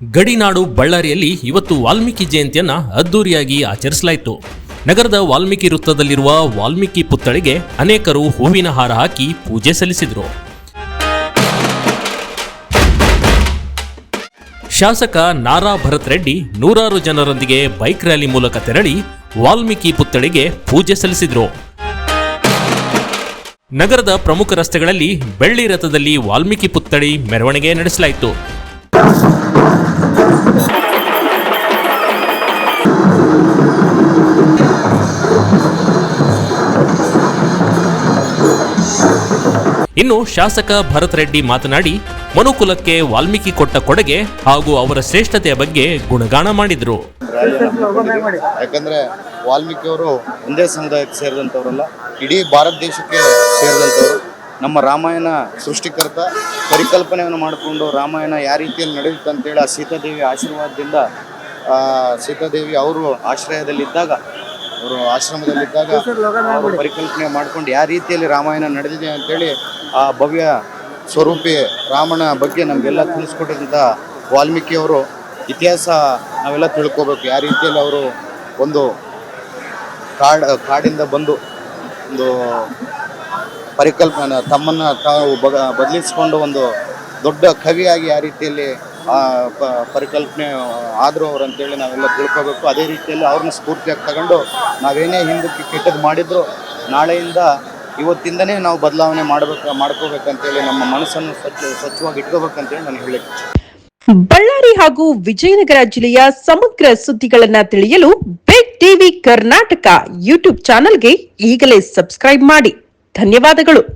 ಗಡಿನಾಡು ಬಳ್ಳಾರಿಯಲ್ಲಿ ಇವತ್ತು ವಾಲ್ಮೀಕಿ ಜಯಂತಿಯನ್ನ ಅದ್ದೂರಿಯಾಗಿ ಆಚರಿಸಲಾಯಿತು. ನಗರದ ವಾಲ್ಮೀಕಿ ವೃತ್ತದಲ್ಲಿರುವ ವಾಲ್ಮೀಕಿ ಪುತ್ಥಳಿಗೆ ಅನೇಕರು ಹೂವಿನ ಹಾರ ಹಾಕಿ ಪೂಜೆ ಸಲ್ಲಿಸಿದರು. ಶಾಸಕ ನಾರಾ ಭರತ್ ರೆಡ್ಡಿ ನೂರಾರು ಜನರೊಂದಿಗೆ ಬೈಕ್ ರ್ಯಾಲಿ ಮೂಲಕ ತೆರಳಿ ವಾಲ್ಮೀಕಿ ಪುತ್ಥಳಿಗೆ ಪೂಜೆ ಸಲ್ಲಿಸಿದರು. ನಗರದ ಪ್ರಮುಖ ರಸ್ತೆಗಳಲ್ಲಿ ಬೆಳ್ಳಿ ರಥದಲ್ಲಿ ವಾಲ್ಮೀಕಿ ಪುತ್ಥಳಿ ಮೆರವಣಿಗೆ ನಡೆಸಲಾಯಿತು. ಇನ್ನು ಶಾಸಕ ಭರತ್ ರೆಡ್ಡಿ ಮಾತನಾಡಿ, ಮನುಕುಲಕ್ಕೆ ವಾಲ್ಮೀಕಿ ಕೊಟ್ಟ ಕೊಡುಗೆ ಹಾಗೂ ಅವರ ಶ್ರೇಷ್ಠತೆಯ ಬಗ್ಗೆ ಗುಣಗಾನ ಮಾಡಿದರು. ಯಾಕಂದ್ರೆ ವಾಲ್ಮೀಕಿ ಅವರು ಒಂದೇ ಸಮುದಾಯಕ್ಕೆ ಸೇರಿದಂಥವರಲ್ಲ, ಇಡೀ ಭಾರತ ದೇಶಕ್ಕೆ ಸೇರಿದಂಥವರು. ನಮ್ಮ ರಾಮಾಯಣ ಸೃಷ್ಟಿಕರ್ತ ಪರಿಕಲ್ಪನೆಯನ್ನು ಮಾಡಿಕೊಂಡು ರಾಮಾಯಣ ಯಾವ ರೀತಿಯಲ್ಲಿ ನಡೆಯುತ್ತೆ ಅಂತೇಳಿ ಆ ಸೀತಾದೇವಿ ಆಶೀರ್ವಾದದಿಂದ ಸೀತಾದೇವಿ ಅವರು ಆಶ್ರಯದಲ್ಲಿದ್ದಾಗ, ಅವರು ಆಶ್ರಮದಲ್ಲಿದ್ದಾಗ ಅವರು ಪರಿಕಲ್ಪನೆ ಮಾಡ್ಕೊಂಡು ಯಾವ ರೀತಿಯಲ್ಲಿ ರಾಮಾಯಣ ನಡೆದಿದೆ ಅಂತೇಳಿ ಆ ಭವ್ಯ ಸ್ವರೂಪಿ ರಾಮನ ಬಗ್ಗೆ ನಮಗೆಲ್ಲ ತಿಳಿಸ್ಕೊಟ್ಟಿದ್ದಂಥ ವಾಲ್ಮೀಕಿಯವರು ಇತಿಹಾಸ ನಾವೆಲ್ಲ ತಿಳ್ಕೊಬೇಕು. ಯಾವ ರೀತಿಯಲ್ಲಿ ಅವರು ಒಂದು ಕಾಡ್, ಕಾಡಿಂದ ಬಂದು ಒಂದು ಪರಿಕಲ್ಪನೆ, ತಮ್ಮನ್ನು ತಾವು ಬದಲಿಸಿಕೊಂಡು ಒಂದು ದೊಡ್ಡ ಕವಿಯಾಗಿ ಯಾವ ರೀತಿಯಲ್ಲಿ ಪರಿಕಲ್ಪನೆ ಆದರೂ ಅವ್ರು ಅಂತೇಳಿ ನಾವೆಲ್ಲ ತಿಳ್ಕೋಬೇಕು. ಅದೇ ರೀತಿಯಲ್ಲಿ ಅವ್ರನ್ನ ಸ್ಫೂರ್ತಿಯಾಗಿ ತಗೊಂಡು ನಾವೇನೇ ಹಿಂದಕ್ಕೆ ಕೆಟ್ಟದ್ದು ಮಾಡಿದ್ರು ನಾಳೆಯಿಂದ ಇವತ್ತಿಂದನೇ ನಾವು ಬದಲಾವಣೆ ಮಾಡಬೇಕು, ಮಾಡ್ಕೋಬೇಕಂತೇಳಿ ನಮ್ಮ ಮನಸ್ಸನ್ನು ಸ್ವಚ್ಛ, ಸ್ವಚ್ಛವಾಗಿ ಇಟ್ಕೋಬೇಕಂತೇಳಿ ನಾನು ಹೇಳಿದ್ದೆ ಬಳ್ಳಾರಿ ಹಾಗೂ ವಿಜಯನಗರ ಜಿಲ್ಲೆಯ ಸಮಗ್ರ ಸುದ್ದಿಗಳನ್ನ ತಿಳಿಯಲು ಬಿಗ್ ಟಿವಿ ಕರ್ನಾಟಕ ಯೂಟ್ಯೂಬ್ ಚಾನೆಲ್ಗೆ ಈಗಲೇ ಸಬ್ಸ್ಕ್ರೈಬ್ ಮಾಡಿ. ಧನ್ಯವಾದಗಳು.